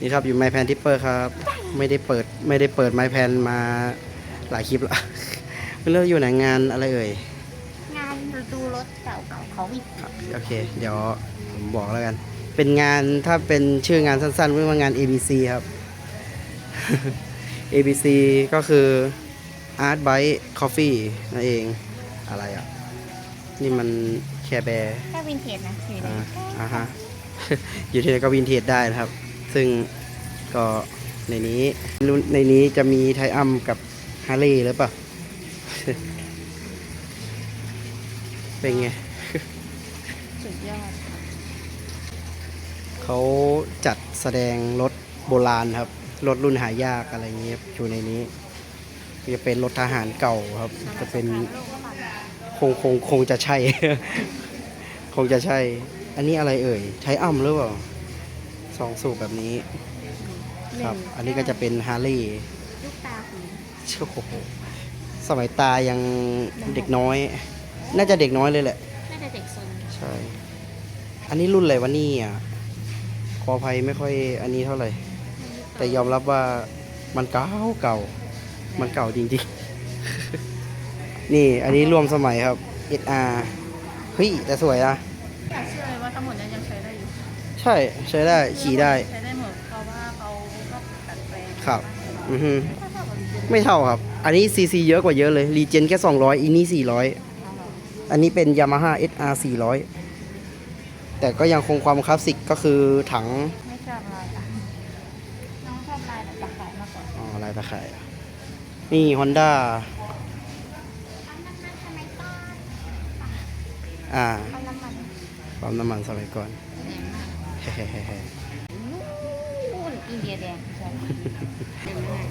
นี่ครับอยู่ไมแพนทิปเปอร์ครับ ไม่ได้เปิดไม่ได้เปิดไมแพนมาหลายคลิปแล้วไม่รู้อยู่ไหนงานอะไรเอ่ยงานดูรถเก่าๆเขาอีกครับโอเค เดี๋ยวผมบอกแล้วกัน เป็นงานถ้าเป็นชื่องานสั้นๆเรียกว่างาน ABC ครับ ABC ก็คือ Art Bite Coffee นั่นเองอะไรอะ นี่มันแคร์แบร์แค่วินเทจนะอยู่ในอ่าอ่าฮะอยู่ที่ไหนก็วินเทจได้นะครับ ซึ่งก็ในนี้รุ่นในนี้จะมีไทอัมกับฮาร์เลย์หรือเปล่า เป็นไง สุดยอด เขาจัดแสดงรถโบราณครับ รถรุ่นหายากอะไรเงี้ยอยู่ในนี้ จะเป็นรถทหารเก่าครับ จะเป็นคงคงคงจะใช่ คงจะใช่ อันนี้อะไรเอ่ย ไทอัมหรือเปล่า สองสูบแบบนี้ครับ อันนี้ก็จะเป็นฮาร์เลย์ลูกตาคุณโอ้โหสมัยตายังเด็กน้อย น่าจะเด็กน้อยเลยแหละ น่าจะเด็กซนใช่ อันนี้รุ่นอะไรวะนี่อะขออภัยไม่ค่อยอันนี้เท่าไหร่ แต่ยอมรับว่ามันเก่าเก่า มันเก่าจริงๆ นี่อันนี้รวมสมัยครับ SR เฮ้ยแต่สวยนะอยากเชื่อเลยว่าทั้งหมดนั้นยังใช้ได้อยู่ ใช่ใช้ได้ขี่ได้ ใช้ได้หมดเพราะว่าเขาก็ตัดแปลงครับ อือฮึถ้าเท่ากับวินเทจไม่เท่าครับ อันนี้ CC เยอะกว่าเยอะเลย รีเจนแค่ 200 อีนี่ 400 อันนี้เป็น Yamaha SR 400 แต่ก็ยังคงความคลาสสิกก็คือถัง ไม่ชอบลายอะน้องชอบลายแบบตะข่ายมากกว่า อ๋อ ลายตะข่ายอะนี่ Honda อ่าเอาน้ำมันปั๊มน้ำมันสมัยก่อนแดงมากเฮ้ นู่นอินเดียแดงใช่ไหมเต็มเลย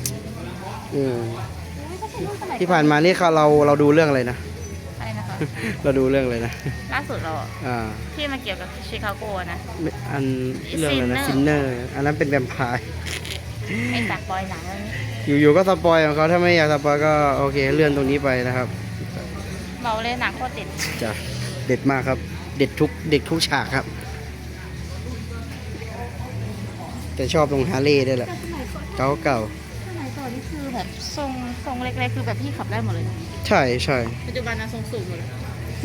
ๆอืมอุ๊ยถ้าเป็นรุ่นสมัยที่ผ่านมานี่ค่ะเราเราดูเรื่องอะไรนะ อะไรนะคะ เราดูเรื่องอะไรนะ ล่าสุดเราอะอ่าที่มาเกี่ยวกับชิคาโกนะ ไม่อันเรื่องอะไรนะ Sinner ซินเนอร์ อันนั้นเป็นแวมไพร์ไอ้จากบอยหนังเรื่องนี้อยู่ๆก็สปอยของเขาถ้าไม่อยากสปอยก็โอเคเลื่อนตรงนี้ไปนะครับเมาเลยหนังโคตรติด จะเด็ดมากครับ เด็ดทุกเด็ดทุกฉากครับ แต่ชอบตรงฮาร์เลย์ด้วยแหละแต่สมัยก่อนเก่าเก่าสมัยก่อนนี่คือแบบทรงทรงเล็กๆคือแบบพี่ขับได้หมดเลยใช่ใช่ปัจจุบันนะทรงสูงหมดเลย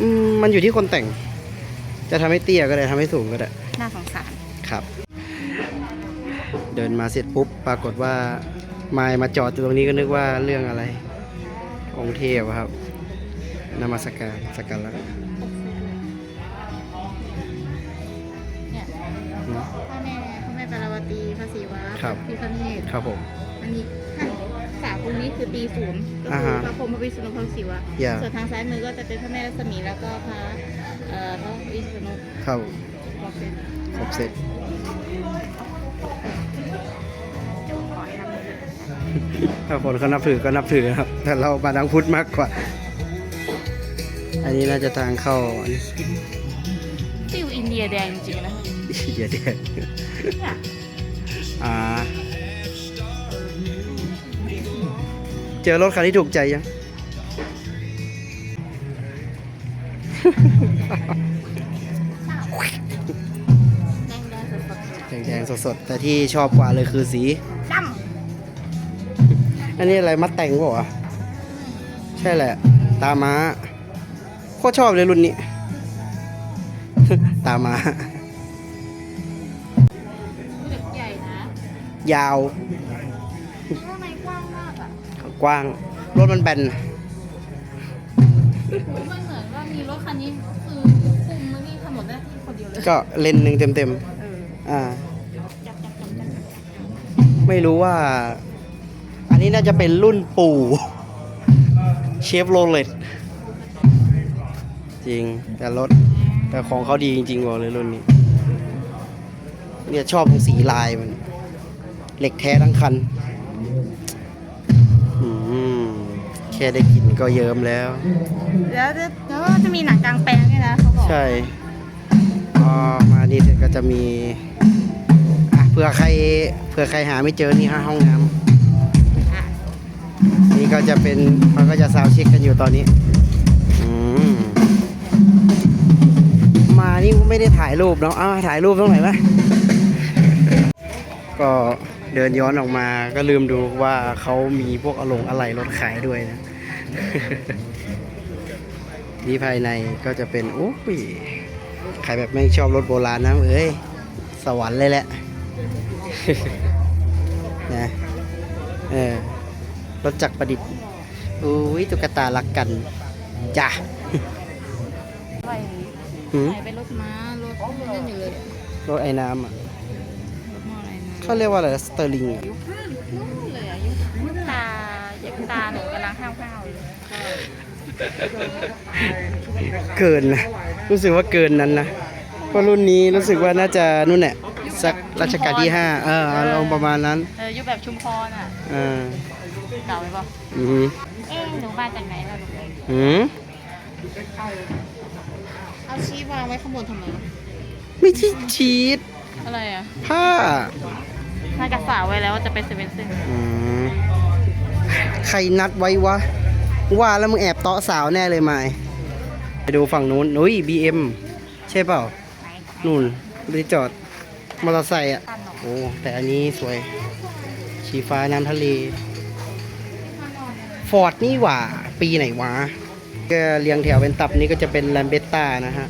อืมมันอยู่ที่คนแต่ง จะทำให้เตี้ยก็ได้ทำให้สูงก็ได้ น่าสงสาร ครับ เดินมาเสร็จปุ๊บ ปรากฏว่ามายมาจอดอยู่ตรงนี้ก็นึกว่าเรื่องอะไร องค์เทพอะครับนมัสการสักการะเนี่ยอืมพ่อแม่ ตีพระศิวะครับพิคเนตครับผม อันนี้ท่านสามองค์นี้คือตีศูนย์ก็อ่าคือฮะพระพรหมวิษณุพระศิวะ อย่า ส่วนทางซ้ายมือก็จะเป็นพระแม่รัศมีแล้วก็พระเอ่อพระวิษณุเข้าบอกเป็นครบเสร็จขอให้ทำเลยถ้าคนเขานับถือก็นับถือครับ แต่เรามาทางพุทธมากกว่า อันนี้น่าจะทางเข้าอันนี้ฟิวอินเดียแดงจริงๆนะ เดี๋ยวเดี๋ยวเนี่ยอ่า เจอรถคันที่ถูกใจยังแดงแดงสดแดงๆสดๆ แต่ที่ชอบกว่าเลยคือสีๆดอันนี้อะไรมัดแต่งเปล่าวะใช่แหละ ตาม้าโคตรชอบเลยรุ่นนี้ ตาม้าำ ยาวข้างในกว้างมากอะกว้าง รถมันแบนมันเหมือนว่ามีรถคันนี้คือคุมมันนี่ทำหมดได้ที่คนเดียวเลยก็เลนส์หนึ่งเต็มเออๆอ่ายับยับยับยับไม่รู้ว่า อันนี้น่าจะเป็นรุ่นปู่เชฟโรเลตจริง แต่รถ แต่ของเขาดีจริงๆบอกเลยรุ่นนี้ เนี่ยชอบตรงสีลายมัน เหล็กแท้ทั้งคันอืมแค่ได้กลิ่นก็เยิ้มแล้ว แล้วจะแล้วจะมีหนังกลางแปลงด้วยนะเขาบอกใช่พอมานี่เสร็จก็จะมีอะเผื่อใครเผื่อใครหาไม่เจอนี่ฮะห้องน้ำอะนี่ก็จะเป็นเขาก็จะซาวด์เช็คกันอยู่ตอนนี้อืมมานี่ไม่ได้ถ่ายรูปเนาะเอาถ่ายรูปตรงไหนไหมก็ เดินย้อนออกมาก็ลืมดูว่าเขามีพวกอลงอะไหล่รถขายด้วยนะ นี่ภายในก็จะเป็นโอ้ยใครแบบไม่ชอบรถโบราณนะเอ้ย สวรรค์เลยแหละนะเออรถจักรประดิษฐ์อุ้ยตุ๊กตารักกัน จ้ะไปหืมไหนเป็นรถม้ารถนั่นอยู่เลยอะรถไอ้น้ำอะ เขาเรียกว่าอะไรสเตอร์ลิงอะยุคนู้นเลยอะยุคยุคตายุคตาหนูกำลังห้าวๆอยู่เกินนะรู้สึกว่าเกินนั้นนะเพราะรุ่นนี้รู้สึกว่าน่าจะนู่นแหละสักรัชกาลที่ห้าเอออารมณ์ประมาณนั้นเออยุคแบบชุมพรอะเออเก่าไปปะอือหือเอ๊ะหนูมาจากไหนล่ะหนูหืมเอาเอาชี้วางไว้ข้างบนทำไม ไม่ใช่ชีสอะไรอะ ผ้า น่ากระฝากไว้แล้วว่าจะไปเซเว่นเซนอืมใครนัดไว้วะ ว่าแล้วมึงแอบเตาะสาวแน่เลยมายไปดูฝั่งนู้นอุ้ยบีเอ็มใช่เปล่า นู่นไปจอดมอเตอร์ไซค์อะตันหรอโอ้แต่อันนี้สวยชีฟ้าน้ำทะเลฟอร์ดนี่หว่า ปีไหนวะก็เรียงแถวเป็นตับนี้ก็จะเป็นแลมเบตต้านะฮะ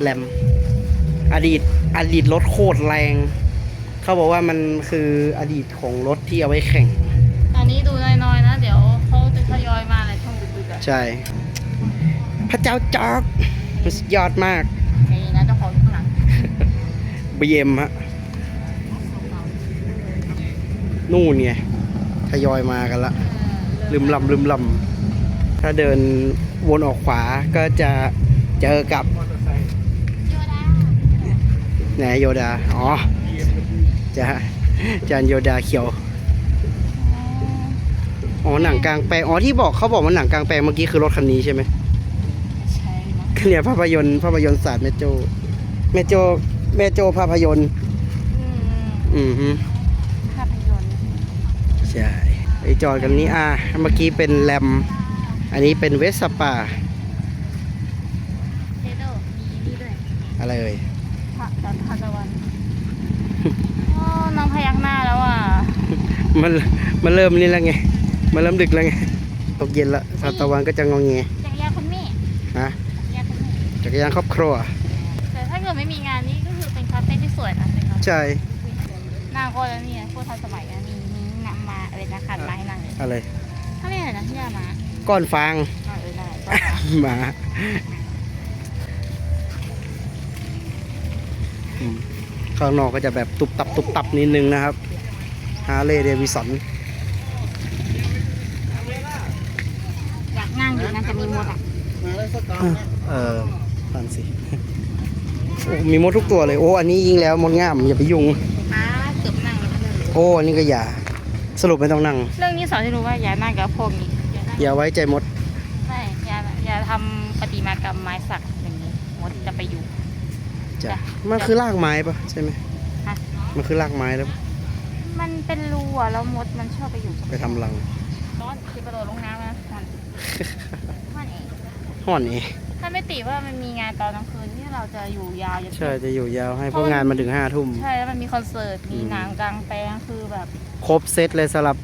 แลม อดีต อดีตรถโคตรแรง เขาบอกว่ามันคืออดีตของรถที่เอาไว้แข่ง ตอนนี้ดูน้อยๆนะ เดี๋ยวเขาจะทยอยมาในช่วงดึกๆอะใช่ พระเจ้าจอกมันสุดยอดมาก นี่นะเจ้าของข้างหลัง BM ฮะ นู่นไงทยอยมากันละ ลืมลำลืมลำถ้าเดินวนออกขวาก็จะเจอกับโยดาไหนโยดา อ๋อ จะจานโยดาเขียว อ๋อหนังกลางแปลงอ๋อที่บอกเขาบอกว่าหนังกลางแปลงเมื่อกี้คือรถคันนี้ใช่ไหมใช่มั้งเนี่ยภาพยนตร์ภาพยนตร์ศาสตร์แม่โจแม่โจแม่โจภาพยนตร์ อืมอือฮึภาพยนตร์ใช่ไอจอดกันนี้อะเมื่อกี้เป็นแรมอันนี้เป็นเวสสปาเทโดมีนี่ด้วยอะไรเอ่ยพระจันทร์ตะวัน โอ้น้องพยักหน้าแล้วอะมันมันเริ่มนี่แล้วไง มันเริ่มดึกแล้วไง ตกเย็นละทานตะวันก็จะงองเงจักรยานคุณแม่ฮะจักรยานคุณแม่จักรยานครอบครัว แต่ถ้าเกิดไม่มีงานนี้ก็คือเป็นคาเฟ่ที่สวยนะเป็นคาเฟ่ใช่หน้าก็แล้วเนี่ยโคตรทันสมัยนะมีมีนำมาอะไรนะขันไม้นั่งเลยอะไรเขาเรียกอะไรนะย่ามาก้อนฟางอ่าเออได้ก็หมาอืม ข้างนอกก็จะแบบตุบตับตุบตับนิดนึงนะครับฮาร์เลย์เดวิสันอยากนั่งอยู่นะจะมีมดอะเออฟันสิโอ้มีมดทุกตัวเลย โอ้ อันนี้ยิงแล้วมดง่ามอย่าไปยุ่งอ้าเกือบนั่งแล้วก็เลยโอ้ อันนี้ก็อย่า สรุปไม่ต้องนั่ง เรื่องนี้สอนให้รู้ว่าอย่านั่งกับพวกนี้อย่านั่งอย่าไว้ใจมดไม่อย่าอย่าทำปฏิมากรรมไม้สักอย่างนี้ มดจะไปอยู่ จ้ะจ้ะมันคือรากไม้ปะใช่ไหมฮะ มันคือรากไม้แล้วมันเป็นรูอะแล้วมดมันชอบไปอยู่ไปทำรังร้อนคือกระโดดลงน้ำนะมันมันเองห่อนเองถ้าไม่ติว่ามันมีงานตอนกลางคืนที่เราจะอยู่ยาวจนใช่จะอยู่ยาวให้เพราะงานมันถึงห้าทุ่ม ใช่แล้วมันมีคอนเสิร์ตมีอืม หนังกลางแปลงคือแบบครบเซตเลยสลับ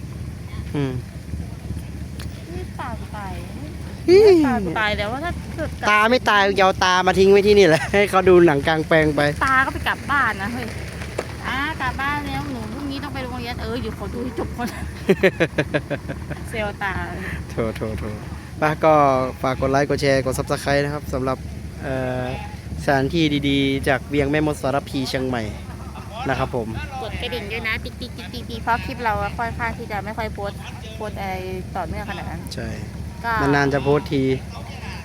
อืม นี่ตากูตายอี้ ตากูตายแล้วว่าถ้าเกิดตาไม่ตายยาวตามาทิ้งไว้ที่นี่แหละ ให้เขาดูหนังกลางแปลงไป ตาก็ไปกลับบ้านนะเฮ้ยอ่ากลับบ้านแล้วหนูพรุ่งนี้ต้องไปโรงเรียนเอออยู่ขอดูให้จบก่อนเซลล์ตาโถโถโถป้าก็ฝากกดไลค์กดแชร์กดซับสไครต์นะครับสำหรับเอ่อสถานที่ดีๆ จากเวียงแม่มดสารพีเชียงใหม่นะครับผมกดกระดิ่งด้วยนะ ติ๊กติ๊กติ๊กติ๊กติ๊กเพราะคลิปเราอะค่อนข้างที่จะไม่ค่อยโพสต์โพสต์อะไรต่อเนื่องขนาดนั้นใช่ ก็นานๆจะโพสต์ที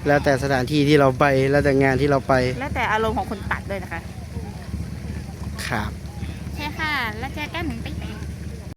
แล้วแต่สถานที่ที่เราไปแล้วแต่งานที่เราไปแล้วแต่อารมณ์ของคนตัดด้วยนะคะ ครับ ใช่ค่ะ แล้วเจอกันบ๊าย